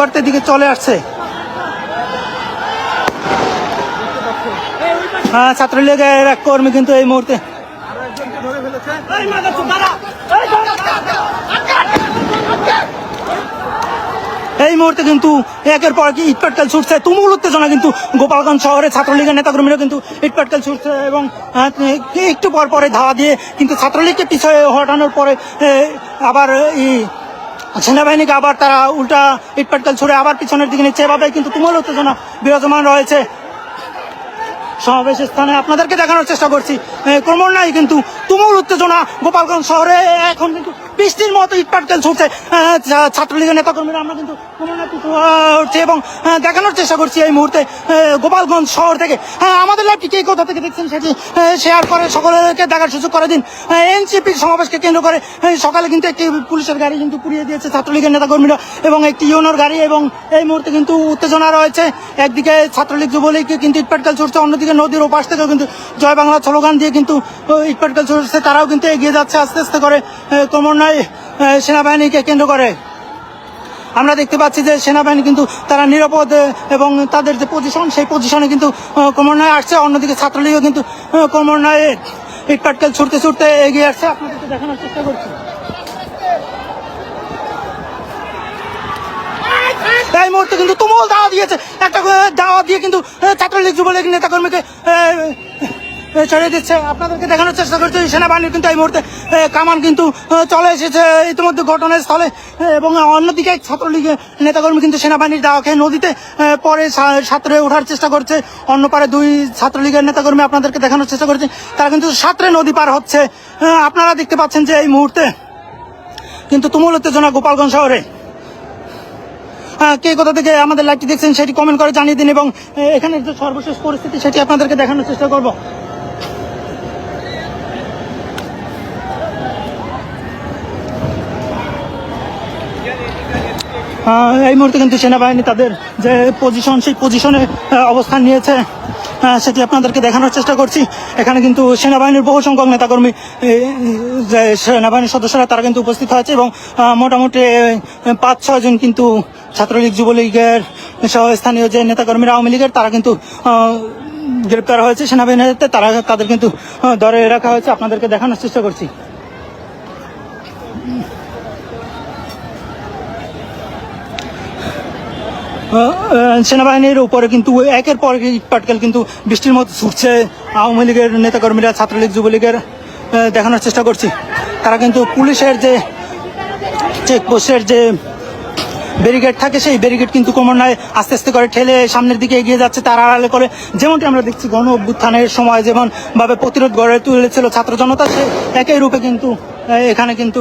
করতে এদিকে চলে আসছে। হ্যাঁ ছাত্রলীগের এক কর্মী কিন্তু এই মুহূর্তে এই মুহূর্তে কিন্তু একের পর কি ইটপাটকেল ছুটছে। তুমুল উত্তেজনা কিন্তু গোপালগঞ্জ শহরে ছাত্রলীগের নেতাকর্মীরা কিন্তু ইটপাটকেল ছুটছে এবং একটু পর পরে ধাওয়া দিয়ে কিন্তু ছাত্রলীগকে পিছিয়ে হটানোর পরে আবার এই সেনাবাহিনীকে আবার তারা উল্টা ইটপাটকাল ছুড়ে আবার পিছনের দিকে নিচ্ছে। এভাবে কিন্তু তুমুল উত্তেজনা বিরাজমান রয়েছে। সমাবেশ স্থানে আপনাদেরকে দেখানোর চেষ্টা করছি। ক্রমণ নাই কিন্তু। তুমুল উত্তেজনা গোপালগঞ্জ শহরে। এখন কিন্তু বৃষ্টির মতো ইটপাটকেল ছুটছে। ছাত্রলীগের নেতাকর্মীরা। আমরা কিন্তু উঠছি এবং দেখানোর চেষ্টা করছি এই মুহূর্তে গোপালগঞ্জ শহর থেকে। হ্যাঁ আমাদের লাইভটি কে কোথা থেকে দেখছেন সেটি শেয়ার করে সকলকে দেখার সুযোগ করে দিন। এনসিপির সমাবেশকে কেন্দ্র করে সকালে কিন্তু একটি পুলিশের গাড়ি কিন্তু পুড়িয়ে দিয়েছে ছাত্রলীগের নেতাকর্মীরা এবং একটি ইউনোর গাড়ি এবং এই মুহূর্তে কিন্তু উত্তেজনা রয়েছে। একদিকে ছাত্রলীগ যুবলীগ কিন্তু ইটপাটকেল ছুটছে, অন্যদিকে নদীর ওপাশ থেকেও কিন্তু জয় বাংলা স্লোগান দিয়ে কিন্তু ইটপাটকেল ছুটছে। তারাও কিন্তু এগিয়ে যাচ্ছে, আস্তে আস্তে করে ক্রমান্বয়ে সেনাবাহিনীকে কেন্দ্র করে। আমরা দেখতে পাচ্ছি যে সেনাবাহিনী কিন্তু তারা নিরাপদ এবং তাদের যে পজিশন সেই পজিশনে কিন্তু ক্রমান্বয়ে আসছে। অন্যদিকে ছাত্রলীগও কিন্তু ক্রমান্বয়ে ইটপাটকেল ছুটতে ছুটতে এগিয়ে আসছে। আপনাদেরকে দেখানোর চেষ্টা করছি। এই মুহূর্তে কিন্তু তুমুল দাওয়া দিয়েছে। একটা দাওয়া দিয়ে কিন্তু ছাত্রলীগ যুবলীগ নেতাকর্মীকে আহ, দিচ্ছে আপনাদেরকে দেখানোর চেষ্টা করছে সেনাবাহিনীর কিন্তু এই মুহূর্তে কামান কিন্তু চলে এসেছে ইতিমধ্যে ঘটনাস্থলে। এবং অন্যদিকে ছাত্রলীগের নেতাকর্মী কিন্তু সেনাবাহিনীর দাওয়া খেয়ে নদীতে পরে সাঁতরে ওঠার চেষ্টা করছে। অন্য পারে দুই ছাত্রলীগের নেতাকর্মী আপনাদেরকে দেখানোর চেষ্টা করছে। তারা কিন্তু সাঁতরে নদী পার হচ্ছে। আপনারা দেখতে পাচ্ছেন যে এই মুহূর্তে কিন্তু তুমুল উত্তেজনা গোপালগঞ্জ শহরে। কে কোথা থেকে আমাদের লাইভটি দেখছেন সেটি কমেন্ট করে জানিয়ে দিন এবং এখানে যে সর্বশেষ পরিস্থিতি সেটি আপনাদেরকে দেখানোর চেষ্টা করব। এই মুহূর্তে কিন্তু সেনাবাহিনী তাদের যে পজিশন সেই পজিশনে অবস্থান নিয়েছে। সেটি আপনাদেরকে দেখানোর চেষ্টা করছি। এখানে কিন্তু সেনাবাহিনীর বহু সংখ্যক নেতাকর্মী যে সেনাবাহিনীর সদস্যরা তারা কিন্তু উপস্থিত হয়েছে এবং মোটামুটি পাঁচ ছয় জন কিন্তু ছাত্রলীগ, যুবলীগের সহ স্থানীয় যে নেতাকর্মীরা আওয়ামী লীগের, তারা কিন্তু গ্রেপ্তার হয়েছে সেনাবাহিনীর তারা তাদের কিন্তু ধরে রাখা হয়েছে। আপনাদেরকে দেখানোর চেষ্টা করছি। সেনাবাহিনীর উপরে কিন্তু একের পর এক ইটপাটকেল কিন্তু বৃষ্টির মতো ছুটছে। আওয়ামী লীগের নেতাকর্মীরা, ছাত্রলীগ, যুবলীগের দেখানোর চেষ্টা করছি। তারা কিন্তু পুলিশের যে চেকপোস্টের যে ব্যারিকেড থাকে, সেই ব্যারিকেড কিন্তু ক্রমান্বয়ে আস্তে আস্তে করে ঠেলে সামনের দিকে এগিয়ে যাচ্ছে। তার আড়ালে করে যেমনটি আমরা দেখছি, গণ অভ্যুত্থানের সময় যেমন ভাবে প্রতিরোধ গড়ে তুলেছিল ছাত্র জনতা, সে একই রূপে কিন্তু এখানে কিন্তু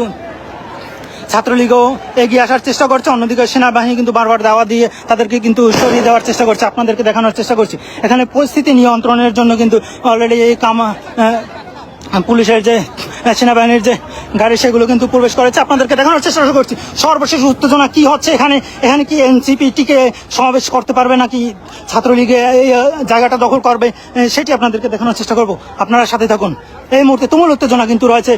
ছাত্রলীগও এগিয়ে আসার চেষ্টা করছে। অন্যদিকে সেনাবাহিনী কিন্তু বারবার দাওয়া দিয়ে তাদেরকে কিন্তু সরিয়ে দেওয়ার চেষ্টা করছে। আপনাদেরকে দেখানোর চেষ্টা করছি। এখানে পরিস্থিতি নিয়ন্ত্রণের জন্য কিন্তু অলরেডি এই কামা পুলিশের যে সেনাবাহিনীর যে গাড়ি, সেগুলো কিন্তু প্রবেশ করেছে। আপনাদেরকে দেখানোর চেষ্টা করছি। সর্বশেষ উত্তেজনা কি হচ্ছে এখানে? এখানে কি এনসিপি টিকে সমাবেশ করতে পারবে নাকি ছাত্রলীগে এই জায়গাটা দখল করবে? সেটি আপনাদেরকে দেখানোর চেষ্টা করব। আপনারা সাথে থাকুন। এই মুহূর্তে তুমুল উত্তেজনা কিন্তু রয়েছে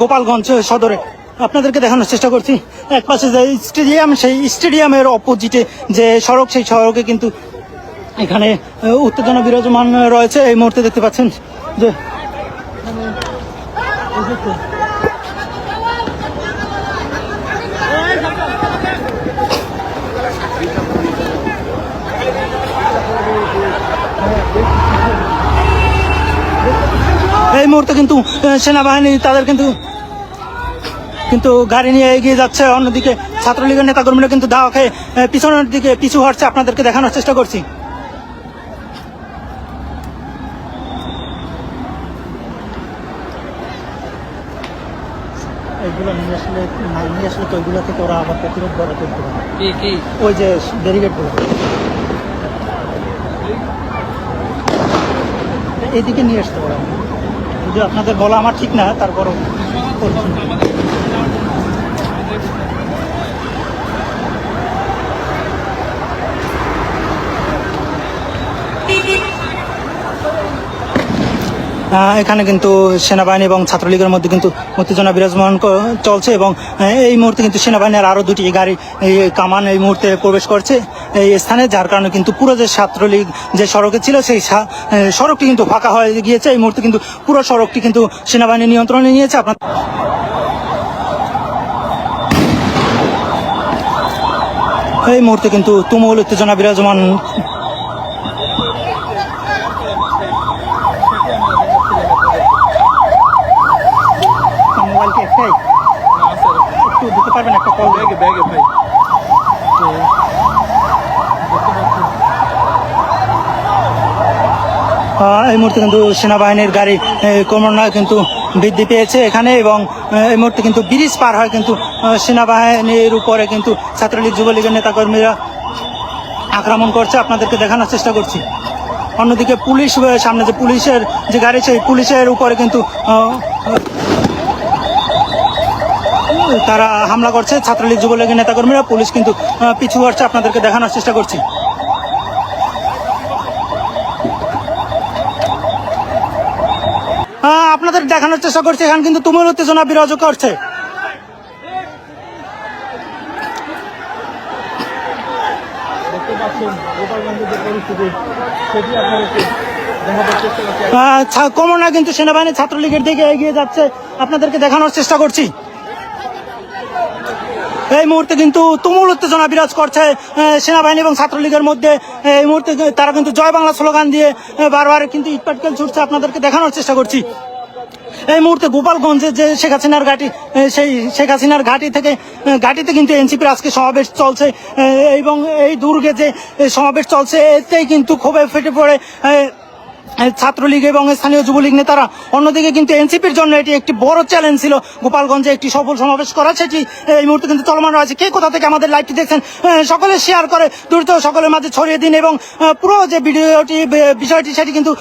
গোপালগঞ্জ সদরে। আপনাদেরকে দেখানোর চেষ্টা করছি। এক পাশে যে স্টেডিয়াম, সেই স্টেডিয়ামের অপোজিটে যে সড়ক, সেই সড়কে কিন্তু এখানে উত্তেজনা বিরাজমান রয়েছে। এই মুহূর্তে দেখতে পাচ্ছেন যে এই মুহূর্তে কিন্তু সেনাবাহিনী তাদের কিন্তু কিন্তু গাড়ি নিয়ে এগিয়ে যাচ্ছে। অন্যদিকে ছাত্রলীগের নেতাকর্মীরা কিন্তু দাওয়া খেয়ে পিছনের দিকে পিছু হচ্ছে আপনাদেরকে দেখানোর চেষ্টা করছি। এইগুলো নিয়ে আসলে নিয়ে আসলে তো ওইগুলো থেকে ওরা আবার প্রতিরোধ গড়ে তুলতে পারে। কি কি? ওই যে ব্যারিকেডগুলো এদিকে নিয়ে আসতে পারে। যদি আপনাদের বলা আমার ঠিক না তারপরও এখানে কিন্তু সেনাবাহিনী এবং ছাত্রলীগের মধ্যে কিন্তু উত্তেজনা বিরাজমান চলছে এবং এই মুহূর্তে কিন্তু সেনাবাহিনীর আরও দুটি গাড়ি কামান এই মুহূর্তে প্রবেশ করছে এই স্থানে, যার কারণে কিন্তু পুরো যে ছাত্রলীগ যে সড়কে ছিল সেই সড়কটি কিন্তু ফাঁকা হয়ে গিয়েছে। এই মুহূর্তে কিন্তু পুরো সড়কটি কিন্তু সেনাবাহিনী নিয়ন্ত্রণে নিয়েছে। আপনার এই মুহূর্তে কিন্তু তুমুল উত্তেজনা বিরাজমান ব্যাগে ভাই। এই মুহূর্তে কিন্তু সেনাবাহিনীর গাড়ি ক্রমান্বয়ে কিন্তু বৃদ্ধি পেয়েছে এখানে এবং এই মুহূর্তে কিন্তু ব্রিজ পার হয় কিন্তু সেনাবাহিনীর উপরে কিন্তু ছাত্রলীগ, যুবলীগের নেতাকর্মীরা আক্রমণ করছে। আপনাদেরকে দেখানোর চেষ্টা করছি। অন্যদিকে পুলিশ সামনে যে পুলিশের যে গাড়ি, সেই পুলিশের উপরে কিন্তু তারা হামলা করছে। ছাত্রলীগ, যুবলীগের নেতাকর্মীরা, পুলিশ কিন্তু পিছু হচ্ছে আপনাদেরকে দেখানোর চেষ্টা করছি। আপনাদের দেখানোর চেষ্টা করছি। এখানে কিন্তু তুমুল উত্তেজনা বিরাজ করছে। ক্রমান্বয়ে কিন্তু সেনাবাহিনী ছাত্রলীগের দিকে এগিয়ে যাচ্ছে। আপনাদেরকে দেখানোর চেষ্টা করছি। এই মুহূর্তে কিন্তু তুমুল উত্তেজনা বিরাজ করছে সেনাবাহিনী এবং ছাত্রলীগের মধ্যে। এই মুহূর্তে তারা কিন্তু জয় বাংলা স্লোগান দিয়ে বারবার কিন্তু ইটপাটকেল ছুটছে। আপনাদেরকে দেখানোর চেষ্টা করছি। এই মুহূর্তে গোপালগঞ্জে যে শেখ হাসিনার ঘাটি সেই শেখ হাসিনার ঘাটি থেকে ঘাটিতে কিন্তু এনসিপির আজকে সমাবেশ চলছে এবং এই দুর্গে যে সমাবেশ চলছে, এতেই কিন্তু ক্ষোভে ফেটে পড়ে ছাত্রলীগ এবং স্থানীয় যুবলীগ নেতারা। অন্যদিকে কিন্তু এনসিপির জন্য এটি একটি বড় চ্যালেঞ্জ ছিল। গোপালগঞ্জে একটি সফল সমাবেশ করা সেটি এই মুহূর্তে কিন্তু চলমান রয়েছে। কে কোথা থেকে আমাদের লাইভটি দেখছেন সকলে শেয়ার করে। দ্রুত সকলের মাঝে ছড়িয়ে দিন এবং পুরো যে ভিডিওটি বিষয়টি সেটি কিন্তু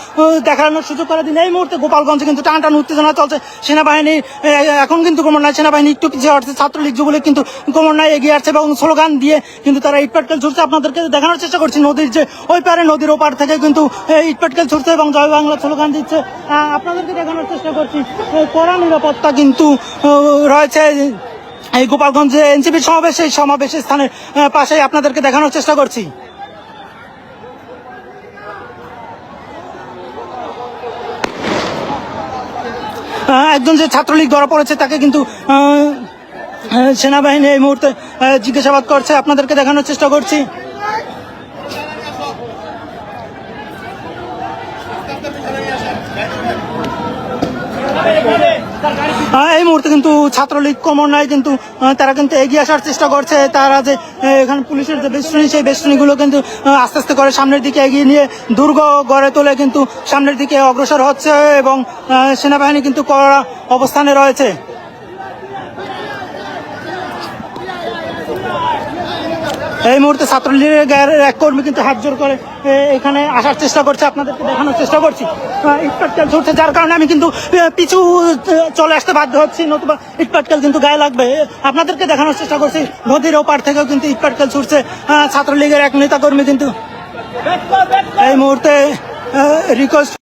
দেখানোর সুযোগ করে দিন। এই মুহূর্তে গোপালগঞ্জে কিন্তু টান টান উত্তেজনা চলছে। সেনাবাহিনী এ, এখন কিন্তু ক্রমান্বয়ে সেনাবাহিনী একটু পিছিয়ে হচ্ছে ছাত্রলীগ যুবলীগ কিন্তু ক্রমান্বয়ে এগিয়ে আসছে এবং স্লোগান দিয়ে কিন্তু তারা ইটপাটকেল ছুটছে আপনাদেরকে দেখানোর চেষ্টা করছি নদীর যে ওই পারে নদীর ওপার থেকে কিন্তু ইটপাটকেল ছুটছে এবং জয় বাংলা স্লোগান দিচ্ছে। আপনাদেরকে দেখানোর চেষ্টা করছি। কড়া নিরাপত্তা কিন্তু রয়েছে এই গোপালগঞ্জে এনসিপির সমাবেশ সেই সমাবেশের স্থানের পাশেই আপনাদেরকে দেখানোর চেষ্টা করছি। একজন যে ছাত্রলীগ ধরা পড়েছে, তাকে কিন্তু সেনাবাহিনী এই মুহূর্তে জিজ্ঞাসাবাদ করছে। আপনাদেরকে দেখানোর চেষ্টা করছি। এই মুহূর্তে কিন্তু ছাত্রলীগ নাই, কিন্তু তারা কিন্তু এগিয়ে আসার চেষ্টা করছে। তারা যে এখানে পুলিশের যে বেষ্টনী, সেই বেষ্টনীগুলো কিন্তু আস্তে আস্তে করে সামনের দিকে এগিয়ে নিয়ে দুর্গ গড়ে তোলে কিন্তু সামনের দিকে অগ্রসর হচ্ছে এবং সেনাবাহিনী কিন্তু কড়া অবস্থানে রয়েছে। এই মুহূর্তে ছাত্রলীগের এক কর্মী কিন্তু হাত জোর করে এখানে আসার চেষ্টা করছে, আপনাদেরকে দেখানোর চেষ্টা করছি। ইটপাটকেল ছুটছে, যার কারণে আমি কিন্তু পিছু চলে আসতে বাধ্য হচ্ছি, নতুবা ইটপাটকেল কিন্তু গায়ে লাগবে। আপনাদেরকে দেখানোর চেষ্টা করছি, নদীর ওপার থেকেও কিন্তু ইটপাটকেল ছুটছে ছাত্রলীগের এক নেতা কর্মী কিন্তু। এই মুহূর্তে রিকোয়েস্ট